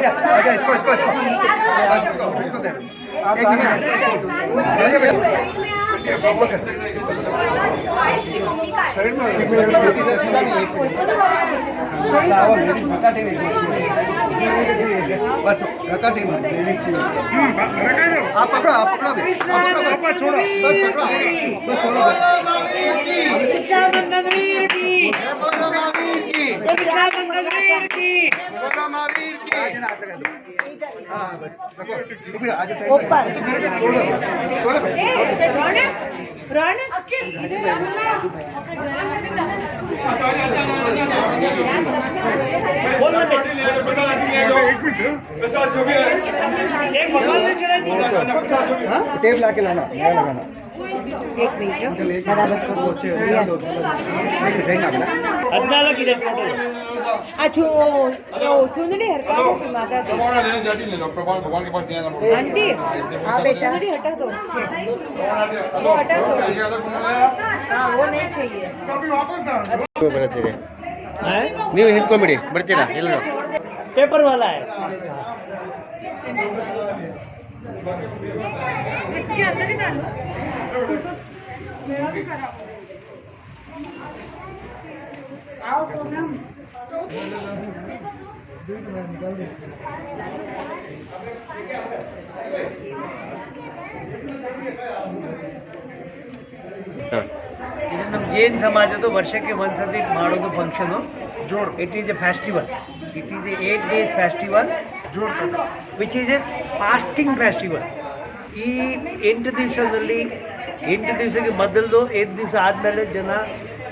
आजा आजा इसको इसको इसको बस इसको इसको दे एक मिनट आइए भैया साइड में लाओ लेडीज भगा टीवी बस भगा टीवी आप पकड़ो आप पकड़ो अभी आप पकड़ो बस छोड़ो बस पकड़ो बस छोड़ो बस हाँ बस रखो इधर आ टेप ला के लाना लगाना। एक मिनिट अद्नाला किती फ़ोटो अच्छा चुंदड़ी हटा दो माता दो। भगवान के पास आंटी हाँ बेटा। चुंदड़ी हटा दो। वो हटा दो। हाँ वो नहीं चाहिए। न्यू हिंद कॉमेडी बढ़ते ना पेपर वाला है। इसके अंदर ही डालो मेरा भी करा आओ पूनम ಹಾಂ ಇದು ನಮ್ಮ ಜೈನ್ ಸಮಾಜದ ವರ್ಷಕ್ಕೆ ಒಂದ್ಸತಿ ಮಾಡೋದು function it is a festival it is a eight days festival which is a fasting festival ಈ ಎಂಟು ದಿವಸದಲ್ಲಿ ಎಂಟು ದಿವಸಕ್ಕೆ ಮೊದಲು ಎಂಟು ದಿವಸ ಆದಮೇಲೆ ಜನ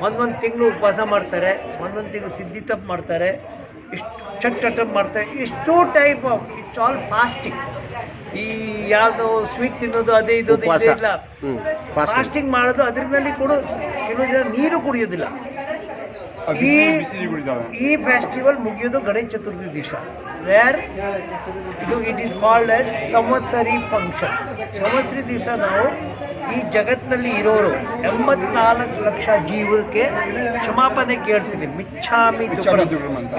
ಒಂದೊಂದು ತಿಂಗಳು ಉಪವಾಸ ಮಾಡ್ತಾರೆ ಒಂದೊಂದು ತಿಂಗಳು ಸಿದ್ಧಿ ತಪ್ಪು ಮಾಡ್ತಾರೆ ಇಷ್ಟು ಚಟ್ ಅಟಪ್ ಮಾಡ್ತಾರೆ. ಎಷ್ಟೋ type of it's all fasting ಈ ಯಾವುದು ಸ್ವೀಟ್ ತಿನ್ನೋದು ಅದೇ ಇದು ಇಲ್ಲ. ಫಾಸ್ಟಿಂಗ್ ಮಾಡೋದು ಅದರಿಂದಲೇ ಕೂಡ ಕೆಲವು ಜನ ನೀರು ಕುಡಿಯೋದಿಲ್ಲ. ಈ ಫೆಸ್ಟಿವಲ್ ಮುಗಿಯೋದು ಗಣೇಶ ಚತುರ್ಥಿ ದಿವಸ. ವೇರ್ ಇದು it is called as Samvatsari function Samvatsari ದಿವಸ ನಾವು ಈ ಜಗತ್ತಿನಲ್ಲಿ ಇರೋರು ಎಂಬತ್ನಾಲ್ಕು ಲಕ್ಷ ಜೀವಕ್ಕೆ ಕ್ಷಮಾಪಣೆ ಕೇಳ್ತೀವಿ. ಮಿಚ್ಛಾಮಿ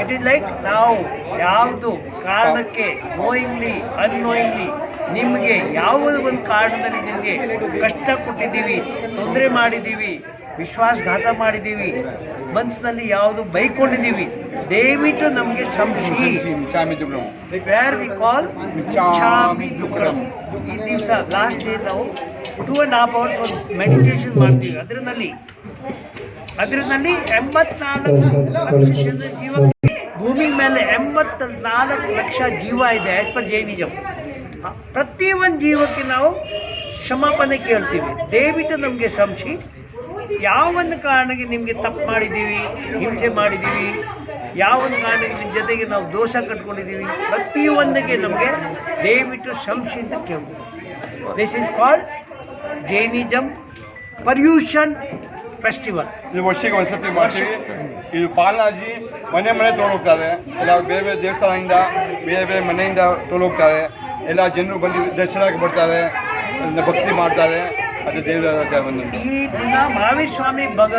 ಇಟ್ ಈಸ್ ಲೈಕ್ ನಾವು ಯಾವುದು ಕಾರಣಕ್ಕೆ ನೋಯಿಂಗ್ಲಿ ಅನ್ನೋಯಿಂಗ್ಲಿ ನಿಮಗೆ ಯಾವುದು ಒಂದು ಕಾರಣದಲ್ಲಿ ನಿಮಗೆ ಕಷ್ಟ ಕೊಟ್ಟಿದ್ದೀವಿ ತೊಂದರೆ ಮಾಡಿದ್ದೀವಿ ವಿಶ್ವಾಸಘಾತ ಮಾಡಿದ್ದೀವಿ ಮನಸ್ಸಿನಲ್ಲಿ ಯಾವುದು ಬೈಕೊಂಡಿದ್ದೀವಿ ದಯವಿಟ್ಟು ನಮಗೆ ಕ್ಷಮಿಸಿ ವೇರ್ ವಿ ಕಾಲ್ ಚಾಮಿ ದುಕ್ರಂ ಈ ದಿವಸ ಲಾಸ್ಟ್ ಡೇ ನಾವು ಟೂ ಆ್ಯಂಡ್ ಹಾಫ್ ಅವರ್ಸ್ ಒಂದು ಮೆಡಿಟೇಷನ್ ಮಾಡ್ತೀವಿ. ಅದರಲ್ಲಿ ಅದರಲ್ಲಿ ಎಂಬತ್ನಾಲ್ಕು ಲಕ್ಷ ಜೀವ ಭೂಮಿ ಮೇಲೆ ಎಂಬತ್ತ ನಾಲ್ಕು ಲಕ್ಷ ಜೀವ ಇದೆ ಆಸ್ ಪರ್ ಜೈನಿಸಮ್ ಪ್ರತಿ ಒಂದು ಜೀವಕ್ಕೆ ನಾವು ಕ್ಷಮಾಪಣೆ ಕೇಳ್ತೀವಿ. ದಯವಿಟ್ಟು ನಮಗೆ ಸಂಶಿ ಯಾವ ಒಂದು ಕಾರಣಕ್ಕೆ ನಿಮಗೆ ತಪ್ಪು ಮಾಡಿದ್ದೀವಿ ಹಿಂಸೆ ಮಾಡಿದ್ದೀವಿ ಯಾವ ಒಂದು ಕಾರಣಕ್ಕೆ ನಿಮ್ಮ ಜೊತೆಗೆ ನಾವು ದೋಷ ಕಟ್ಕೊಂಡಿದ್ದೀವಿ? ಪ್ರತಿಯೊಂದಕ್ಕೆ ನಮಗೆ ದಯವಿಟ್ಟು ಅಂತ ಕೇಳ್ಬೋದು this is called Jainism Paryushan festival ಇದು ವರ್ಷಕ್ಕೆ ಒಂದ್ಸತಿ ಮಾಡ್ತೀವಿ. ಇದು ಪಾಲನಾಜಿ ಮನೆ ಮನೆ ತೊಗೊಂಡೋಗ್ತಾರೆ ಎಲ್ಲ ಬೇರೆ ಬೇರೆ ದೇವಸ್ಥಾನದಿಂದ, ಬೇರೆ ಬೇರೆ ಮನೆಯಿಂದ ತೊಗೊಂಡೋಗ್ತಾರೆ ಎಲ್ಲ ಜನರು ಬಂದು ದರ್ಶನಕ್ಕೆ ಬರ್ತಾರೆ. ಭಕ್ತಿ ಮಾಡ್ತಾರೆ. ಅದು ದೇವರ ಈ ದಿನ ಮಹಾವೀರ ಸ್ವಾಮಿ ಭಗ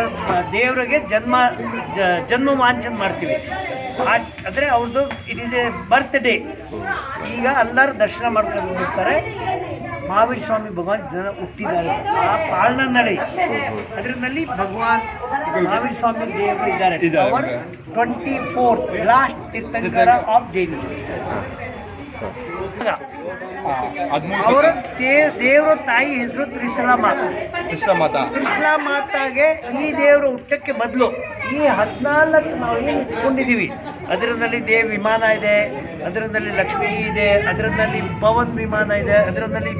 ದೇವರಿಗೆ ಜನ್ಮ ಜನ್ಮ ವಾಂಚನ್ ಮಾಡ್ತೀವಿ. ಅಂದರೆ ಅವ್ರದ್ದು it is a birthday ಈಗ ಎಲ್ಲರೂ ದರ್ಶನ ಮಾಡ್ಕೊಂಡು ಹೋಗ್ತಾರೆ ಮಹಾವೀರ ಸ್ವಾಮಿ ಭಗವಾನ್ ಜನ ಹುಟ್ಟಿದ್ದಾರೆ. ಆ ಪಾಲನ ನಡೆ ಅದರಲ್ಲಿ ಭಗವಾನ್ ಮಹಾವೀರ ಸ್ವಾಮಿ ದೇವರು ಇದ್ದಾರೆ. Twenty fourth last tirthankara of Jain ಅವರ ದೇವ್ ದೇವರ ತಾಯಿ ಹೆಸರು ಮಾತಾ ಕೃಷ್ಣ ಮಾತಾ ಕೃಷ್ಣ ಮಾತಾಗೆ ಈ ದೇವರ ಹುಟ್ಟಕ್ಕೆ ಬದಲು ಈ ಹದಿನಾಲ್ಕು ನಾವು ಏನು ಇಟ್ಕೊಂಡಿದ್ದೀವಿ ಅದರಲ್ಲಿ ದೇವ್ ವಿಮಾನ ಇದೆ ಅದರಲ್ಲಿ ಲಕ್ಷ್ಮೀ ಇದೆ ಅದರಲ್ಲಿ ಪವನ್ ವಿಮಾನ ಇದೆ ಅದರಲ್ಲಿ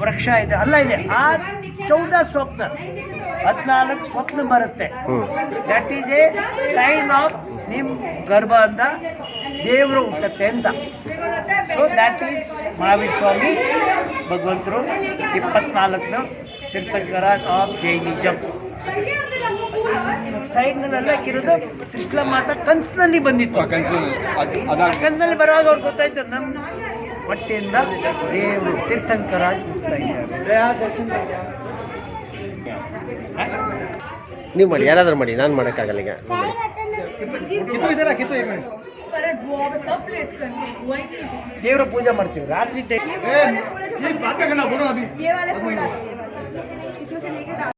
ವೃಕ್ಷ ಇದೆ ಅಲ್ಲ ಇದೆ. ಆ ಚೌದ ಸ್ವಪ್ನ ಹದಿನಾಲ್ಕು ಸ್ವಪ್ನ ಬರುತ್ತೆ. That is a sign of ನಿಮ್ಮ ಗರ್ಭ ಅಂತ ದೇವರು ಹುಟ್ಟತ್ತೆ ಅಂತ. So that is Mahavira Swami ಭಗವಂತರು ಇಪ್ಪತ್ನಾಲ್ಕನ ತೀರ್ಥಂಕರ ಆಫ್ ಜೈನಿಜಮ್ ಸೈಡ್ನಲ್ಲೆಲ್ಲ ಕಿರೋದು ಕೃಷ್ಣ ಮಾತಾ ಕನ್ಸಿನಲ್ಲಿ ಬಂದಿತ್ತು. ಕನ್ಸಿನಲ್ಲಿ ಬರುವಾಗ ಅವ್ರಿಗೆ ಗೊತ್ತಾಯ್ತು ನಮ್ಮ ಹೊಟ್ಟೆಯಿಂದ ದೇವರು ತೀರ್ಥಂಕರ ಹುಡ್ತಾ ಇದ್ದಾರೆ. ನೀವು ಮಾಡಿ ಯಾರಾದ್ರೂ ಮಾಡಿ ನಾನು ಮಾಡೋಕ್ಕಾಗಲ್ಲ ಈಗ. ಕಿತ್ತು ಇದೆಲ್ಲ ಕಿತ್ತು ಈಗ ದೇವರ ಪೂಜೆ ಮಾಡ್ತೀವಿ ರಾತ್ರಿ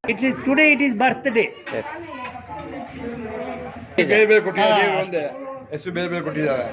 it is today it is birthday yes ಬೇರೆ ಬೇರೆ ಕೊಟ್ಟಿದ್ದಾರೆ ಒಂದು ಹೆಸರು ಬೇರೆ ಬೇರೆ ಕೊಟ್ಟಿದ್ದಾರೆ